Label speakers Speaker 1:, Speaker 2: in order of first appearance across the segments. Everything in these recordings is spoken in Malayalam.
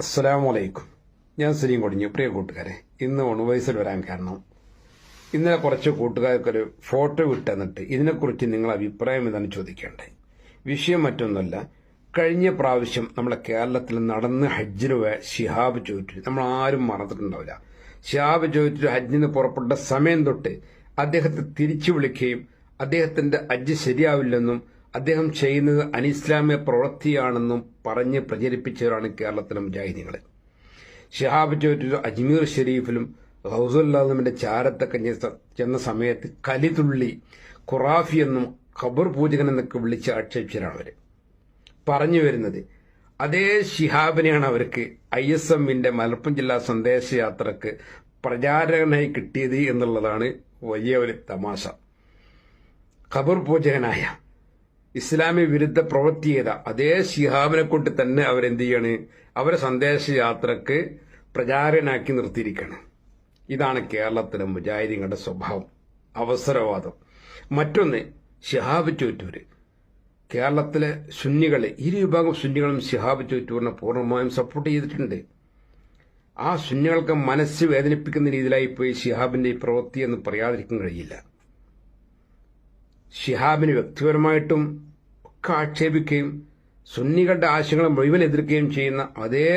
Speaker 1: അസ്സലാമലൈക്കും. ഞാൻ സലീം കൊടിഞ്ഞു. പ്രിയ കൂട്ടുകാരെ ഇന്ന് ഓൺവൈസിൽ വരാൻ കാരണം ഇന്നലെ കുറച്ച് കൂട്ടുകാർക്കൊരു ഫോട്ടോ വിട്ടെന്നിട്ട് ഇതിനെക്കുറിച്ച് നിങ്ങൾ അഭിപ്രായം എന്താണ് ചോദിക്കേണ്ടത്? വിഷയം മറ്റൊന്നുമല്ല കഴിഞ്ഞ പ്രാവശ്യം നമ്മളെ കേരളത്തിൽ നടന്ന് ഹജ്ജിന് പോയ ഷിഹാബ് ചോദിച്ചു. നമ്മൾ ആരും മറന്നിട്ടുണ്ടാവില്ല. ഷിഹാബ് ചോദിച്ചു ഹജ്ജിന് പുറപ്പെട്ട സമയം തൊട്ട് അദ്ദേഹത്തെ തിരിച്ചു വിളിക്കുകയും അദ്ദേഹത്തിന്റെ ഹജ്ജ് ശരിയാവില്ലെന്നും അദ്ദേഹം ചെയ്യുന്നത് അനിസ്ലാമ്യ പ്രവൃത്തിയാണെന്നും പറഞ്ഞ് പ്രചരിപ്പിച്ചവരാണ് കേരളത്തിലെ മുജാഹിദീങ്ങൾ ഷിഹാബ് ചോറ്റൂർ അജ്മീർ ഷെരീഫിലും ഹൗസുല്ലാദമിന്റെ ചാരത്തൊക്കെ ചെന്ന സമയത്ത് കലിതുള്ളി ഖുറാഫി എന്നും ഖബർ പൂജകൻ എന്നൊക്കെ വിളിച്ച് ആക്ഷേപിച്ചവരാണ് അവർ പറഞ്ഞു വരുന്നത് അതേ ഷിഹാബിനെയാണ് അവർക്ക് ഐ എസ് എമ്മിന്റെ മലപ്പുറം ജില്ലാ സന്ദേശയാത്രക്ക് പ്രചാരകനായി കിട്ടിയത് എന്നുള്ളതാണ് വലിയ ഒരു തമാശ. ഖബർ പൂജകനായ ഇസ്ലാമിക വിരുദ്ധ പ്രവൃത്തി ചെയ്ത അതേ ശിഹാബിനെ കൊണ്ട് തന്നെ അവരെന്ത് ചെയ്യാണ്? അവരെ സന്ദേശയാത്രക്ക് പ്രചാരനാക്കി നിർത്തിയിരിക്കണം. ഇതാണ് കേരളത്തിലെ മുജാഹിദീങ്ങളുടെ സ്വഭാവം. അവസരവാദം. മറ്റൊന്ന് ഷിഹാബ് ചോറ്റൂര്. കേരളത്തിലെ സുന്നികളെ ഇരു വിഭാഗം സുന്നികളും ഷിഹാബ് ചോറ്റൂരിനെ പൂർണമായും സപ്പോർട്ട് ചെയ്തിട്ടുണ്ട്. ആ സുന്നികൾക്ക് മനസ്സ് വേദനിപ്പിക്കുന്ന രീതിയിലായി പോയി ഷിഹാബിന്റെ പ്രവൃത്തി എന്ന് പറയാതിരിക്കാൻ കഴിയില്ല. ഷിഹാബിന് വ്യക്തിപരമായിട്ടും ഒക്കെ ആക്ഷേപിക്കുകയും സുന്നികളുടെ ആശയങ്ങളെ മുഴുവൻ എതിർക്കുകയും ചെയ്യുന്ന അതേ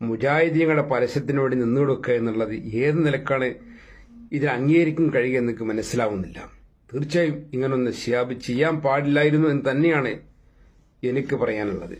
Speaker 1: മുജാഹിദീങ്ങളുടെ പരസ്യത്തിന് വേണ്ടി നിന്നുകൊടുക്കുക എന്നുള്ളത് ഏത് നിലക്കാണ് ഇതിൽ അംഗീകരിക്കാൻ കഴിയുക എനിക്ക് മനസ്സിലാവുന്നില്ല. തീർച്ചയായും ഇങ്ങനൊന്ന് ഷിഹാബ് ചെയ്യാൻ പാടില്ലായിരുന്നു എന്ന് തന്നെയാണ് എനിക്ക് പറയാനുള്ളത്.